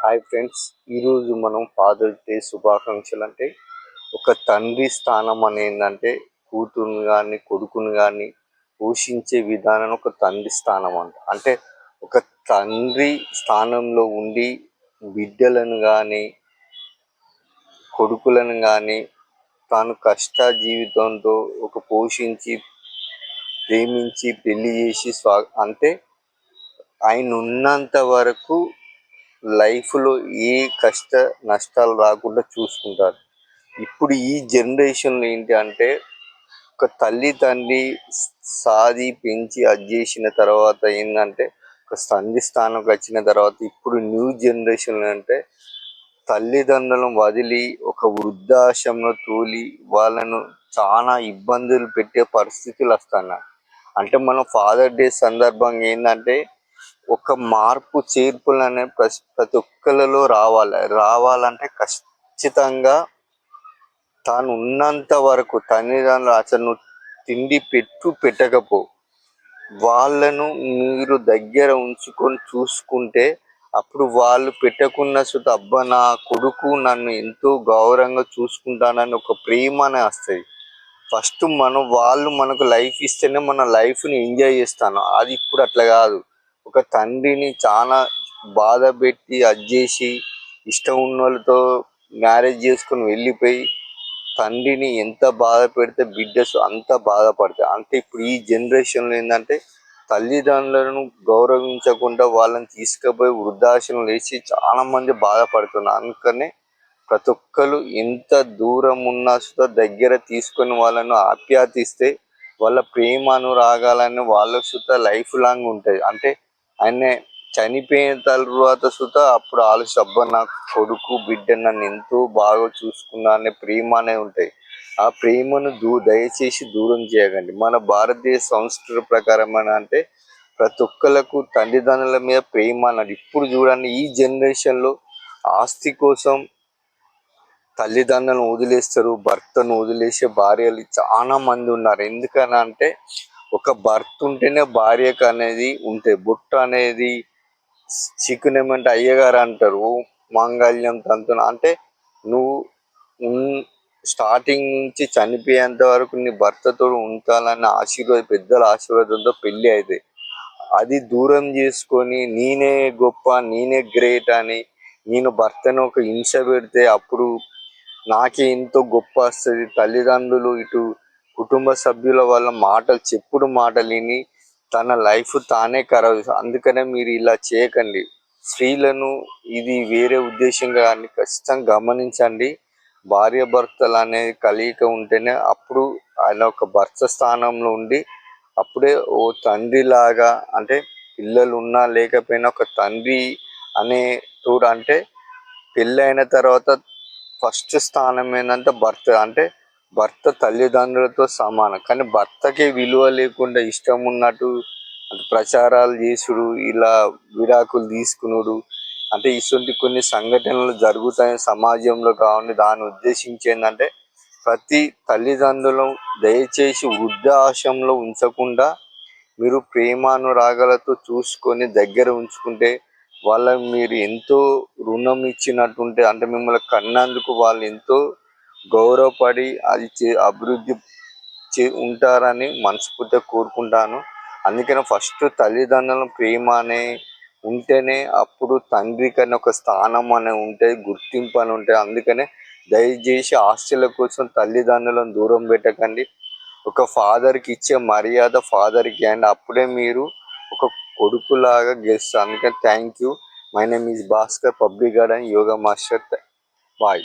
Hi friends ఈరోజు మనం fathers day శుభాకాంక్షలు అంటే ఒక తండ్రి స్థానం అనేందంటే ఏంటంటే కూతురుని కానీ కొడుకుని కానీ పోషించే విధానం ఒక తండ్రి స్థానం అంట. అంటే ఒక తండ్రి స్థానంలో ఉండి బిడ్డలను కానీ కొడుకులను కానీ తాను కష్ట జీవితంతో ఒక పోషించి ప్రేమించి పెళ్ళి చేసి స్వా అంటే ఆయన ఉన్నంత వరకు లైఫ్లో ఏ కష్ట నష్టాలు రాకుండా చూసుకుంటారు. ఇప్పుడు ఈ జనరేషన్లో ఏంటి అంటే ఒక తల్లి తండ్రి సాది పెంచి అది చేసిన తర్వాత ఏంటంటే ఒక తండ్రి స్థానంకి వచ్చిన తర్వాత ఇప్పుడు న్యూ జనరేషన్లు అంటే తల్లిదండ్రులను వదిలి ఒక వృద్ధాశ్రమంలో తోలి వాళ్ళను చాలా ఇబ్బందులు పెట్టే పరిస్థితులు వస్తున్నాయి. అంటే మనం ఫాదర్ డే సందర్భంగా ఏంటంటే ఒక మార్పు చేర్పులు అనే ప్రతి ఒక్కరిలో రావాలి. రావాలంటే ఖచ్చితంగా తాను ఉన్నంత వరకు తల్లిదండ్రులు అసలు తిండి పెట్టు పెట్టకపో. వాళ్ళను మీరు దగ్గర ఉంచుకొని చూసుకుంటే అప్పుడు వాళ్ళు పెట్టకున్న సుత అబ్బా నా కొడుకు నన్ను ఎంతో గౌరవంగా చూసుకుంటానని ఒక ప్రేమ అనే వస్తుంది. ఫస్ట్ మనం వాళ్ళు మనకు లైఫ్ ఇస్తేనే మన లైఫ్ని ఎంజాయ్ చేస్తాను. అది ఇప్పుడు అట్లా కాదు. ఒక తండ్రిని చాలా బాధ పెట్టి అది చేసి ఇష్టం ఉన్న వాళ్ళతో మ్యారేజ్ చేసుకుని వెళ్ళిపోయి తండ్రిని ఎంత బాధ పెడితే బిడ్డస్ అంత బాధపడతాయి. అంటే ఇప్పుడు ఈ జనరేషన్లో ఏంటంటే తల్లిదండ్రులను గౌరవించకుండా వాళ్ళని తీసుకుపోయి వృద్ధాశ్రమం వేసి చాలామంది బాధపడుతున్నారు. అందుకనే ప్రతి ఒక్కరు ఎంత దూరం ఉన్నా సుత దగ్గర తీసుకొని వాళ్ళను ఆప్యాతిస్తే వాళ్ళ ప్రేమ అనురాగాలని వాళ్ళ సుత లైఫ్ లాంగ్ ఉంటుంది అంటే ఆయన చనిపోయిన తర్వాత సుత అప్పుడు ఆలోచన అబ్బా నా కొడుకు బిడ్డ నన్ను ఎంతో బాగా చూసుకున్నా అనే ప్రేమ అనే ఉంటాయి. ఆ ప్రేమను దూ దయచేసి దూరం చేయకండి. మన భారతదేశ సంస్కృతి ప్రకారం అంటే ప్రతి ఒక్కళ్ళకు తల్లిదండ్రుల మీద ప్రేమ అన్నాడు ఇప్పుడు చూడండి ఈ జనరేషన్లో ఆస్తి కోసం తల్లిదండ్రులను వదిలేస్తారు భర్తను వదిలేసే భార్యలు చాలా మంది ఉన్నారు. ఎందుకని అంటే ఒక భర్త ఉంటేనే భార్యకు అనేది ఉంటాయి బుట్ట అనేది చికెన్ ఏమంటే అయ్యగారు అంటారు మాంగళ్యం తంతున. అంటే నువ్వు స్టార్టింగ్ నుంచి చనిపోయేంత వరకు నీ భర్తతో ఉంటాలని ఆశీర్వాద పెద్దల ఆశీర్వాదంతో పెళ్ళి అయితే అది దూరం చేసుకొని నేనే గొప్ప నేనే గ్రేట్ అని నేను భర్తను ఒక హింస పెడితే అప్పుడు నాకే ఎంతో గొప్ప వస్తుంది. తల్లిదండ్రులు ఇటు కుటుంబ సభ్యుల వల్ల మాటలు చెప్పుడు మాటలిని విని తన లైఫ్ తానే ఖరాబ్ అందుకనే మీరు ఇలా చేయకండి. స్త్రీలను ఇది వేరే ఉద్దేశంగా కానీ ఖచ్చితంగా గమనించండి. భార్య భర్తలు అనేది కలియక ఉంటేనే అప్పుడు ఆయన ఒక భర్త స్థానంలో ఉండి అప్పుడే ఓ తండ్రిలాగా అంటే పిల్లలు ఉన్నా లేకపోయినా ఒక తండ్రి అనే తోడు అంటే పెళ్ళైన తర్వాత ఫస్ట్ స్థానం ఏంటంటే భర్త అంటే భర్త తల్లిదండ్రులతో సమానం. కానీ భర్తకి విలువ లేకుండా ఇష్టం ఉన్నట్టు అంటే ప్రచారాలు చేసుడు ఇలా విడాకులు తీసుకునుడు. అంటే ఇటువంటి కొన్ని సంఘటనలు జరుగుతాయి సమాజంలో కావాలి. దాన్ని ఉద్దేశించి ఏంటంటే ప్రతి తల్లిదండ్రులు దయచేసి వృద్ధాశ్రమంలో ఉంచకుండా మీరు ప్రేమానురాగాలతో చూసుకొని దగ్గర ఉంచుకుంటే వాళ్ళకి మీరు ఎంతో రుణం ఇచ్చినట్టుంటే అంటే మిమ్మల్ని కన్నందుకు వాళ్ళు ఎంతో గౌరవపడి అది చే అభివృద్ధి చే ఉంటారని మనస్ఫూర్తిగా కోరుకుంటాను. అందుకని ఫస్ట్ తల్లిదండ్రుల ప్రేమ అనే ఉంటేనే అప్పుడు తండ్రి కన్నా ఒక స్థానం అనే ఉంటే గుర్తింపు అని ఉంటాయి. అందుకనే దయచేసి ఆస్తుల కోసం తల్లిదండ్రులను దూరం పెట్టకండి. ఒక ఫాదర్కి ఇచ్చే మర్యాద ఫాదర్కి అండ్ అప్పుడే మీరు ఒక కొడుకులాగా గెలుస్తారు. అందుకని thank you. My name is Bhaskar public garden yoga master. Bye.